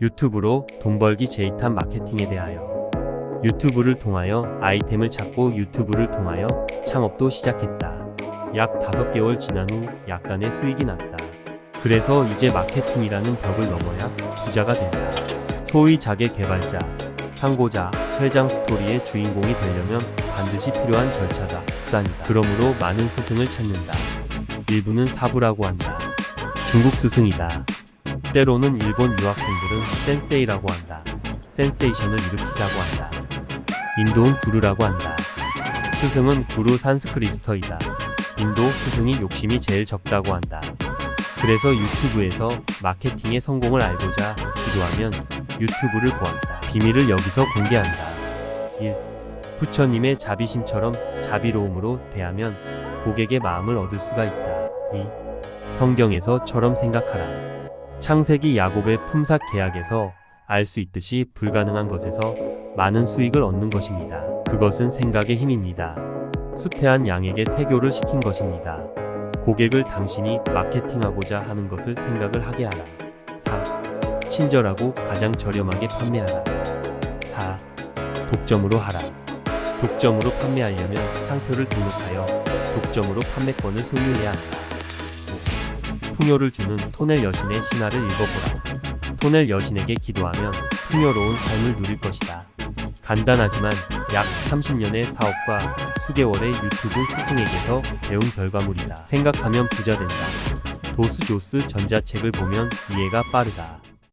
유튜브로 돈 벌기 제2탄 마케팅에 대하여 유튜브를 통하여 아이템을 찾고 유튜브를 통하여 창업도 시작했다. 약 5개월 지난 후 약간의 수익이 났다. 그래서 이제 마케팅이라는 벽을 넘어야 부자가 된다. 소위 자개 개발자, 상고자, 회장 스토리의 주인공이 되려면 반드시 필요한 절차가 수단이다. 그러므로 많은 스승을 찾는다. 일부는 사부라고 한다. 중국 스승이다. 때로는 일본 유학생들은 센세이라고 한다. 센세이션을 일으키자고 한다. 인도는 구루라고 한다. 스승은 구루 산스크리스터이다. 인도 스승이 욕심이 제일 적다고 한다. 그래서 유튜브에서 마케팅의 성공을 알고자 기도하면 유튜브를 보았다. 비밀을 여기서 공개한다. 1. 부처님의 자비심처럼 자비로움으로 대하면 고객의 마음을 얻을 수가 있다. 2. 성경에서처럼 생각하라. 창세기 야곱의 품삯 계약에서 알 수 있듯이 불가능한 것에서 많은 수익을 얻는 것입니다. 그것은 생각의 힘입니다. 수태한 양에게 태교를 시킨 것입니다. 고객을 당신이 마케팅하고자 하는 것을 생각을 하게 하라. 3. 친절하고 가장 저렴하게 판매하라. 4. 독점으로 하라. 독점으로 판매하려면 상표를 등록하여 독점으로 판매권을 소유해야 한다. 5. 풍요를 주는 토넬 여신의 신화를 읽어보라. 토넬 여신에게 기도하면 풍요로운 삶을 누릴 것이다. 간단하지만 약 30년의 사업과 수개월의 유튜브 스승에게서 배운 결과물이다. 생각하면 부자 된다. 도스 조스 전자책을 보면 이해가 빠르다.